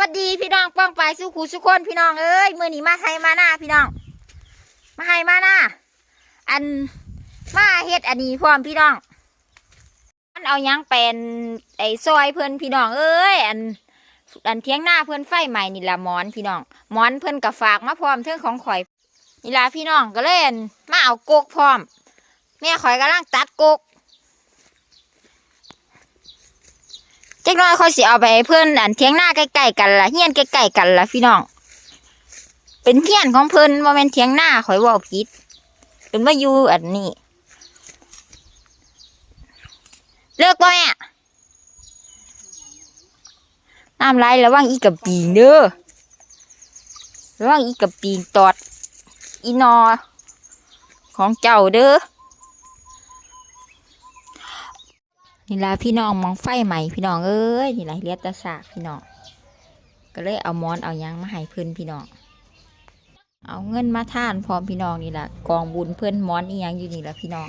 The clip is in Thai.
วัสดีพี่น้องป้องไปสุขุสุคนพี่น้องเอ้ยมือหนีมาไทยมาหน้าพี่น้อง มาไทยมาหน้าอันมาเฮ็ดอันนี้พร้อมพี่น้องอันเอายังเป็นไอ้ซอยเพิ่อนพี่น้องเอ้ยอันอันเทียงหน้าเพิ่อนไฟใหม่นี่ละมอนพี่น้องมอนเพิ่อนกับฝากมาพร้อมเทิงของข่อยนี่ละพี่น้องก็เล่นมาเอากกพร้อม แม่ข่อยกำลังตัดกก จักหน้อยเขาสิเอาไปให้เพื่อนอันเทียงหน้าใกล้ๆกันละเฮียนใกล้ๆกันละพี่น้อง เป็นเฮียนของเพิ่อนว่าเป็นเทียงหน้าข่อยว่าผิดเป็นว่าอยู่อันนี้ เลิกป่ะแม่น้ำไหลระวังอีกับปีเด้อระวังอีกับปีตอด อีนอ ของเจ้าเด้อ นี่ละพี่น้องมองไฟใหม่พี่น้องเอ้ยนี่ละเลียดตะสากพี่น้องก็เลยเอามอนเอายังมาให้เพื่อนพี่น้องเอาเงินมาท่านพร้อมพี่น้องนี่ละกองบุญเพื่อนมอนอีหยังอยู่นี่ละพี่น้อง